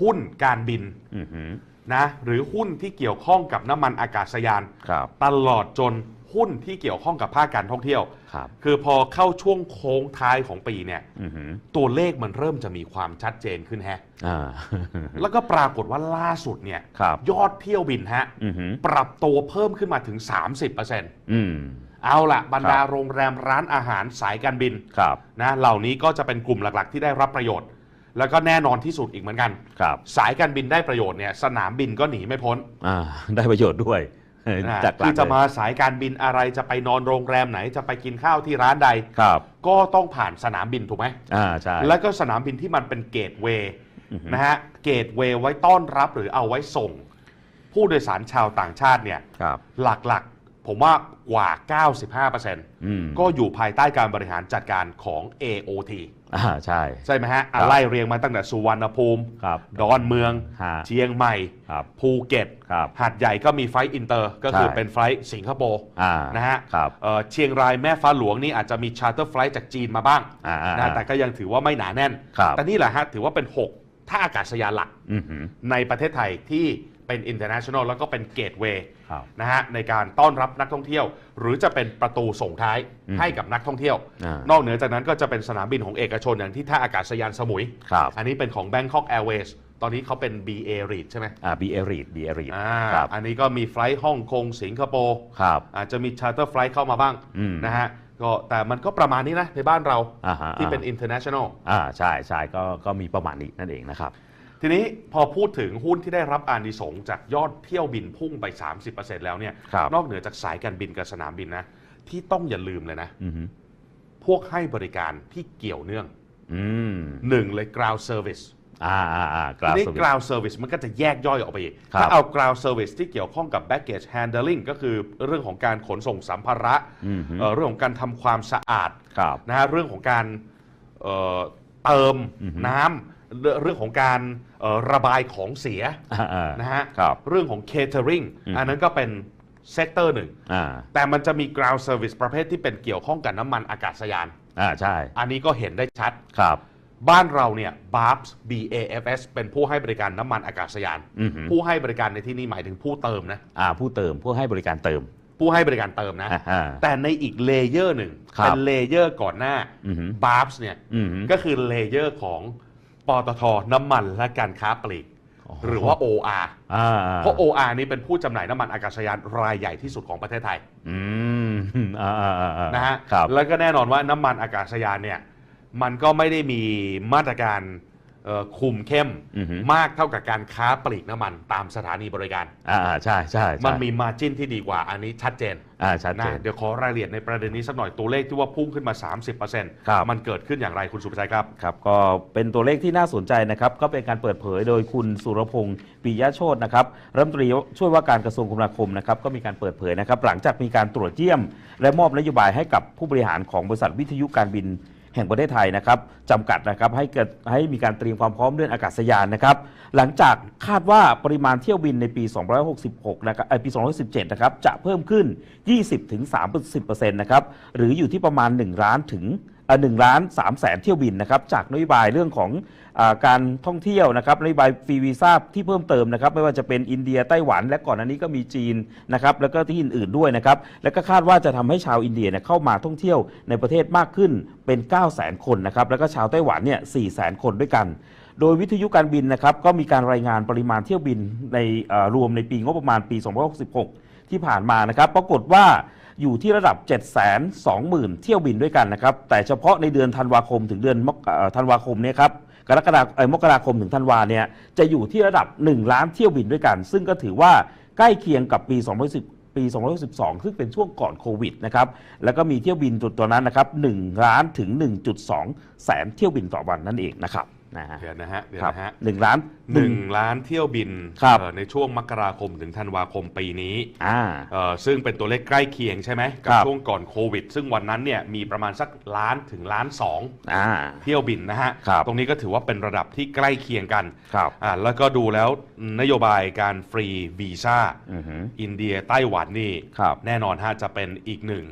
หุ้นการบินอือหือนะหรือหุ้นที่เกี่ยวข้องกับน้ำมันอากาศยาน ครับตลอดจนหุ้นที่เกี่ยวข้องกับภาคการท่องเที่ยว ครับคือพอเข้าช่วงโค้งท้ายของปีเนี่ย อือหือตัวเลขมันเริ่มจะมีความชัดเจนขึ้นแฮะ อ่า แล้วก็ปรากฏว่าล่าสุดเนี่ย ครับ ยอดเที่ยวบินฮะ อือหือปรับตัวเพิ่มขึ้นมาถึง 30%อืม เอาละบรรดาครับ โรงแรมร้านอาหารสายการบินครับ นะเหล่านี้ก็จะเป็นกลุ่มหลักๆ ที่ได้รับประโยชน์ แล้วก็แน่นอนที่สุดอีกเหมือนกัน ครับสายการบินได้ประโยชน์เนี่ยสนามบินก็หนีไม่พ้นอ่าได้ประโยชน์ด้วยนะจากหลัคืกอจะเลยมาสายการบินอะไรจะไปนอนโรงแรมไหนจะไปกินข้าวที่ร้านใด ครับ ก็ต้องผ่านสนามบินถูกไหม อ่าใช่ แล้วก็สนามบินที่มันเป็นเกตเวย์อือฮึนะฮะเกตเวย์ไว้ต้อนรับหรือเอาไว้ส่ง ผู้โดยสารชาวต่างชาติเนี่ยครับ หลักๆ ผมว่ากว่า 95%อืมก็อยู่ภายใต้การบริหารจัดการของ AOT อ่าใช่ ใช่ไหมฮะอะครับไล่เรียงมาตั้งแต่สุวรรณภูมิ ครับ ดอนเมือง ฮะเชียงใหม่ ครับภูเก็ต ครับหาดใหญ่ก็มีไฟล์อินเตอร์ ก็คือใช่ เป็นไฟล์สิงคโปร์ อ่านะฮะครับ เอ่อเชียงรายแม่ฟ้าหลวงนี่อาจจะมีชาร์เตอร์ไฟล์จากจีนมาบ้างอ่าอ่านะแต่ก็ยังถือว่าไม่หนาแน่น ครับ แต่นี่แหละฮะถือว่าเป็น6ท่าอากาศยานหลักอือหือ ในประเทศไทยที่ เป็น international แล้วก็เป็นเกตเวย์ครับนะฮะในการต้อนรับนักท่องเที่ยว หรือจะเป็นประตูส่งท้ายอืมให้กับนักท่องเที่ยว อ่านอกเหนือจากนั้นก็จะเป็นสนามบินของเอกชนอย่างที่ท่าอากาศยานสมุย ครับ อันนี้เป็นของ Bangkok Airways ตอนนี้เขาเป็น BA REIT ใช่ไหมอ่า b ีเอรีดบีเอรีดอ่าครับอันนี้ก็มีไฟล์ฮ่องกงสิงคโปร์ครับ อาจจะมีชาร์เตอร์ไฟล์เข้ามาบ้างอืม นะฮะก็แต่มันก็ประมาณนี้นะในบ้านเราอ่าฮะที่เป็นอ่า international อ่าใช่ใช่ก็ก็มีประมาณนี้นั่นเองนะครับ ทีนี้พอพูดถึงหุ้นที่ได้รับอานิสงส์จากยอดเที่ยวบินพุ่งไป 30%แล้วเนี่ย ครับ นอกเหนือจากสายการบินกับสนามบินนะ ที่ต้องอย่าลืมเลยนะ อือหือพวกให้บริการที่เกี่ยวเนื่องอืมหนึ่งเลย ground service อ่าอ่าอ่ากทีราฟนี้ สวิต ground service มันก็จะแยกย่อยออกไปอีก ครับถ้าเอา ground service ที่เกี่ยวข้องกับ baggage handling ก็คือเรื่องของการขนส่งสัมภาระอือหือเอ่อเรื่องของการทำความสะอาด ครับ นะฮะเรื่องของการเอ่อเติมอือฮึน้ำ เรื่องเรื่องของการเอ่อระบายของเสียอ่าอ่านะฮะครับเรื่องของ catering อืมอันนั้นก็เป็นเซกเตอร์หนึ่งอ่าแต่มันจะมี ground service ประเภทที่เป็นเกี่ยวข้องกับน้ำมันอากาศยานอ่าใช่ อันนี้ก็เห็นได้ชัดครับบ้านเราเนี่ย BARPS BAFS เป็นผู้ให้บริการน้ำมันอากาศยานอือหือผู้ให้บริการในที่นี้หมายถึงผู้เติมนะอ่าผู้เติมผู้ให้บริการเติม ผู้ให้บริการเติมนะอ่าอ่าแต่ในอีกเลเยอร์หนึ่งครับเป็นเลเยอร์ก่อนหน้าอือหือ BARPS เนี่ยอือหือก็คือเลเยอร์ของ ปตทน้ำมันและการค้าปลีกอ๋อหรือว่า OR อ่าเพราะ OR นี่เป็นผู้จำหน่ายน้ำมันอากาศยานรายใหญ่ที่สุดของประเทศไทยอืมอ่าอ่าอ่าอ่านะฮะครับ แล้วก็แน่นอนว่าน้ำมันอากาศยานเนี่ยมันก็ไม่ได้มีมาตรการเอ่อ คุมเข้มอือหือมากเท่ากับการค้าปลีกน้ำมันตามสถานีบริการ อ่าอ่าใช่ใช่ใช่มันมีมาจิ้นที่ดีกว่าอันนี้ชัดเจนอ่าชัดเจนะนเดี๋ยวขอรายละเอียดในประเด็นนี้สักหน่อยตัวเลขที่ว่าพุ่งขึ้นมา30%ครับมันเกิดขึ้นอย่างไรคุณสุภชัยครับ ครับก็เป็นตัวเลขที่น่าสนใจนะครับ ก็เป็นการเปิดเผยโดยคุณสุรพงศ์ปิยะโชตนะครับรัฐมนตรีช่วยว่าการกระทรวงคมนาคมนะครับก็มีการเปิดเผยนะครับ หลังจากมีการตรวจเยี่ยม และมอบนโยบายให้กับผู้บริหารของบริษัทวิทยุการบิน แห่งประเทศไทยนะครับจำกัดนะครับให้เกิดให้มีการเตรียมความพร้อมเรื่องอากาศยานนะครับหลังจากคาดว่าปริมาณเที่ยวบินในปี 266นะครับเอ่อปี 217นะครับจะเพิ่มขึ้น 20-30%นะครับหรืออยู่ที่ประมาณ 1 ล้านถึง เอ่อ1ล้าน3แสนเที่ยวบินนะครับจากนโยบายเรื่องของอการท่องเที่ยวนะครับนโยบายฟรีวีซ่าที่เพิ่มเติมนะครับไม่ว่าจะเป็นอินเดียไต้หวัน และก่อนอันนี้ก็มีจีนนะครับแล้วก็ที่อื่นๆด้วยนะครับแล้วก็คาดว่าจะทำให้ชาวอินเดียเนี่ยเข้ามาท่องเที่ยวในประเทศมากขึ้นเป็น 9 0 0 0 0 คนนะครับแล้วก็ชาวไต้หวันเนี่ย4 0 0 0 0 คนด้วยกันโดยวิทยุการบินนะครับก็มีการรายงานปริมาณเที่ยวบินในรวมในปีงบประมาณปี 2566 ที่ผ่านมานะครับ ปรากฏว่าอยู่ที่ระดับ 720,000 เที่ยวบินด้วยกันนะครับ แต่เฉพาะในเดือนธันวาคมถึงเดือนธันวาคมเนี่ยครับกรกฎาเอ่อมกราคมถึงธันวาเนี่ยจะอยู่ที่ระดับ 1 ล้านเที่ยวบินด้วยกัน ซึ่งก็ถือว่าใกล้เคียงกับปี 2010ปี2012ซึ่งเป็นช่วงก่อนโควิดนะครับ แล้วก็มีเที่ยวบินจุดตัวนั้นนะครับ1ล้านถึง 1.2 แสนเที่ยวบินต่อวันนั่นเองนะครับ นะฮะเดี๋ยวนะฮะเดี๋ยวครับนะฮะหนึ่งล้านหนึ่งล้านเที่ยวบินครับเอ่อในช่วงมกราคมถึงธันวาคมปีนี้อ่าเอ่อซึ่งเป็นตัวเลขใกล้เคียงใช่ไหมกัครับช่วงก่อนโควิด ซึ่งวันนั้นเนี่ยมีประมาณสักล้านถึงล้านสองอ่าเที่ยวบินนะฮะครับตรงนี้ก็ถือว่าเป็นระดับที่ใกล้เคียงกันครับอ่าแล้วก็ดูแล้วนโยบายการฟรีวีซ่าอือหืออินเดียไต้หวันนี่ครับแน่นอนฮะจะเป็นอีกหนึ่ง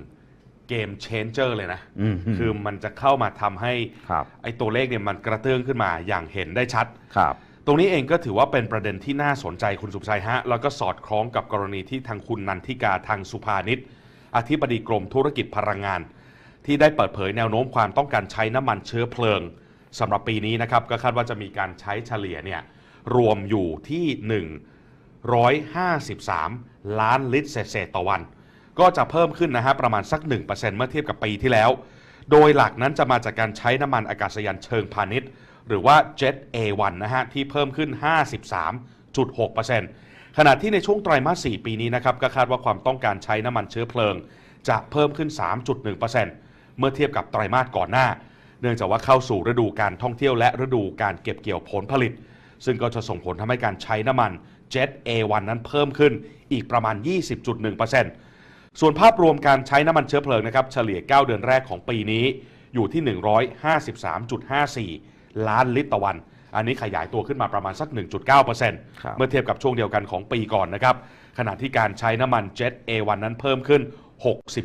เกมเชนเจอร์เลยนะ อืมคือมันจะเข้ามาทำให้ครับไอ้ตัวเลขเนี่ยมันกระเตื้องขึ้นมาอย่างเห็นได้ชัด ครับ ตรงนี้เองก็ถือว่าเป็นประเด็นที่น่าสนใจคุณสุภชัยฮะ แล้วก็สอดคล้องกับกรณีที่ทางคุณนันทิกาทางสุภานิชอธิบดีกรมธุรกิจพลังงาน ที่ได้เปิดเผยแนวโน้มความต้องการใช้น้ำมันเชื้อเพลิงสำหรับปีนี้นะครับก็คาดว่าจะมีการใช้เฉลี่ยเนี่ยรวมอยู่ที่ 153 ล้านลิตรเศษๆต่อวัน ก็จะเพิ่มขึ้นนะฮะประมาณสัก 1%เมื่อเทียบกับปีที่แล้ว โดยหลักนั้นจะมาจากการใช้น้ำมันอากาศยานเชิงพาณิชย์ หรือว่า Jet A1 นะฮะที่เพิ่มขึ้น 53.6%ขณะที่ในช่วงไตรมาส 4 ปีนี้นะครับก็คาดว่าความต้องการใช้น้ำมันเชื้อเพลิง จะเพิ่มขึ้น 3.1%เมื่อเทียบกับไตรมาสก่อนหน้า เนื่องจากว่าเข้าสู่ฤดูการท่องเที่ยวและฤดูการเก็บเกี่ยวผลผลิต ซึ่งก็จะส่งผลทำให้การใช้น้ำมัน Jet A1 นั้นเพิ่มขึ้นอีกประมาณ 20.1% ส่วนภาพรวมการใช้น้ำมันเชื้อเพลิงนะครับเฉลี่ย 9 เดือนแรกของปีนี้อยู่ที่ 153.54 ล้านลิตรต่อวัน อันนี้ขยายตัวขึ้นมาประมาณสัก 1.9%ครับเมื่อเทียบกับช่วงเดียวกันของปีก่อนนะครับ ขณะที่การใช้น้ำมัน Jet A1 นั้นเพิ่มขึ้น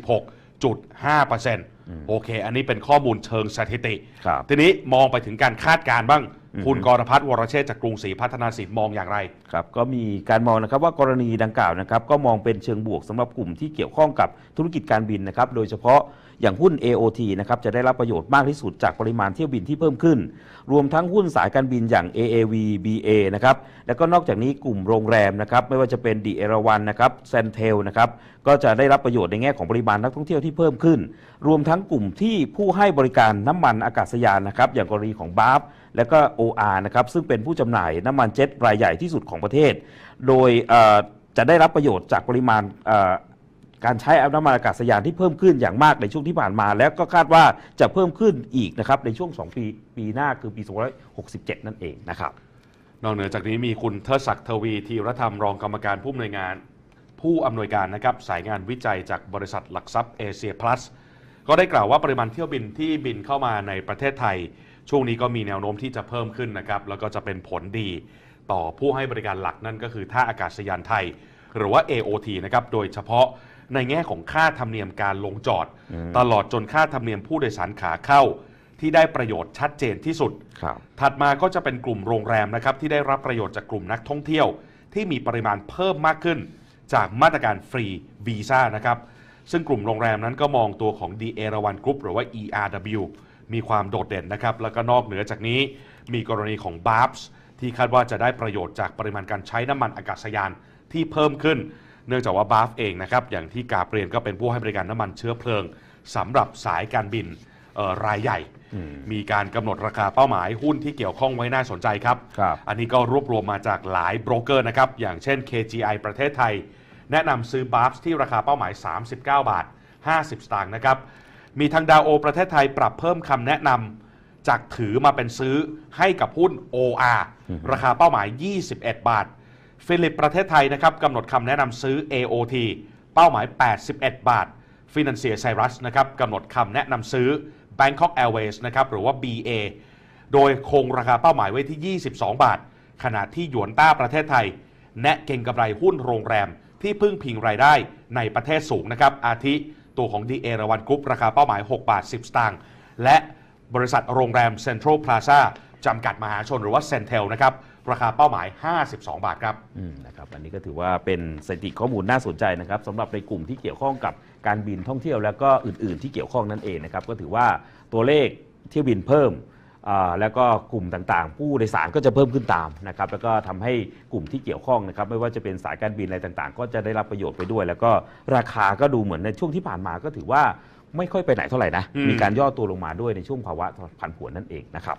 66.5%โอเค อันนี้เป็นข้อมูลเชิงสถิติครับทีนี้มองไปถึงการคาดการณ์บ้างอืม คุณกรพัฒน์วรเชษฐ์จากกรุงศรีพัฒนาสินมองอย่างไร ครับก็มีการมองนะครับว่ากรณีดังกล่าวนะครับก็มองเป็นเชิงบวกสำหรับกลุ่มที่เกี่ยวข้องกับธุรกิจการบินนะครับโดยเฉพาะอย่างหุ้น AOT นะครับจะได้รับประโยชน์มากที่สุดจากปริมาณเที่ยวบินที่เพิ่มขึ้น รวมทั้งหุ้นสายการบินอย่าง AAV BA นะครับแล้วก็นอกจากนี้กลุ่มโรงแรมนะครับไม่ว่าจะเป็นดีเอราวันนะครับเซนเทลนะครับก็จะได้รับประโยชน์ในแง่ของปริมาณนักท่องเที่ยวที่เพิ่มขึ้น รวมทั้งกลุ่มที่ผู้ให้บริการน้ำมันอากาศยานนะครับอย่างกรณีของบาฟและก็ OR นะครับซึ่งเป็นผู้จำหน่ายน้ำมันเจ็ตรายใหญ่ที่สุดของประเทศ โดยจะได้รับประโยชน์จากปริมาณการใช้น้ำมันอากาศยานที่เพิ่มขึ้นอย่างมากในช่วงที่ผ่านมา แล้วก็คาดว่าจะเพิ่มขึ้นอีกนะครับในช่วง 2 ปีปีหน้าคือปี 2567 นั่นเองนะครับนอกเหนือจากนี้มีคุณเทศักดิ์ทวีธีรธรรมรองกรรมการผู้อำนวยงาน ผู้อำนวยการนะครับสายงานวิจัยจากบริษัทหลักทรัพย์เอเชียพลัสก็ได้กล่าวว่าปริมาณเที่ยวบินที่บินเข้ามาในประเทศไทย ช่วงนี้ก็มีแนวโน้มที่จะเพิ่มขึ้นนะครับ แล้วก็จะเป็นผลดีต่อผู้ให้บริการหลักนั่นก็คือท่าอากาศยานไทย หรือว่า AOT นะครับ โดยเฉพาะในแง่ของค่าธรรมเนียมการลงจอด ตลอดจนค่าธรรมเนียมผู้โดยสารขาเข้า ที่ได้ประโยชน์ชัดเจนที่สุดครับถัดมาก็จะเป็นกลุ่มโรงแรมนะครับที่ได้รับประโยชน์จากกลุ่มนักท่องเที่ยว ที่มีปริมาณเพิ่มมากขึ้น จากมาตรการฟรีวีซ่านะครับ ซึ่งกลุ่มโรงแรมนั้นก็มองตัวของ d ีเอราวันกรุ๊ปหรือว่า ERW มีความโดดเด่นนะครับ แล้วก็นอกเหนือจากนี้มีกรณีของ b a r b s ที่คาดว่าจะได้ประโยชน์จากปริมาณการใช้น้ำมันอากาศยานที่เพิ่มขึ้น เนื่องจากว่า b a r b เองนะครับ อย่างที่กาเปรียนก็เป็นผู้ให้บริการน้ำมันเชื้อเพลิงสำหรับสายการบินเอ่อรายใหญ่ มีการกำหนดราคาเป้าหมายหุ้นที่เกี่ยวข้องไว้น่าสนใจครับครับอันนี้ก็รวบรวมมาจากหลายโบรกเกอร์นะครับ อย่างเช่น KGI ประเทศไทย แนะนำซื้อบาร์ฟที่ราคาเป้าหมาย 39 บาท 50 สตางค์นะครับ มีทางดาวโอประเทศไทยปรับเพิ่มคำแนะนำจากถือมาเป็นซื้อให้กับหุ้น OR ราคาเป้าหมาย 21 บาท ฟิลิปประเทศไทยนะครับกำหนดคำแนะนำซื้อ AOT เป้าหมาย 81 บาท Financier Cyrus นะครับกำหนดคำแนะนำซื้อ Bangkok Airways นะครับหรือว่า BA โดยคงราคาเป้าหมายไว้ที่ 22 บาท ขณะที่หยวนต้าประเทศไทย แนะเก่งกำไรหุ้นโรงแรมที่พึ่งพิงรายได้ในประเทศสูงนะครับ อาทิ ตัวของดีเอราวันกรุ๊ปราคาเป้าหมาย 6 บาท 10 สตางค์และบริษัทโรงแรมเซ็นทรัลพลาซาจำกัดมหาชนหรือว่าเซนเทลนะครับราคาเป้าหมาย 52 บาทครับอืมนะครับ อันนี้ก็ถือว่าเป็นสถิติข้อมูลน่าสนใจนะครับสำหรับในกลุ่มที่เกี่ยวข้องกับการบินท่องเที่ยว แล้วก็อื่น ๆ ที่เกี่ยวข้องนั่นเองนะครับก็ถือว่าตัวเลขเที่ยวบินเพิ่ม แล้วก็กลุ่มต่างๆ ผู้โดยสารก็จะเพิ่มขึ้นตามนะครับแล้วก็ทำให้กลุ่มที่เกี่ยวข้องนะครับไม่ว่าจะเป็นสายการบินอะไรต่างๆ ก็จะได้รับประโยชน์ไปด้วย แล้วก็ราคาก็ดูเหมือนในช่วงที่ผ่านมาก็ถือว่าไม่ค่อยไปไหนเท่าไหร่นะอืมมีการย่อตัวลงมาด้วยในช่วงภาวะผันผวนนั่นเองนะครับ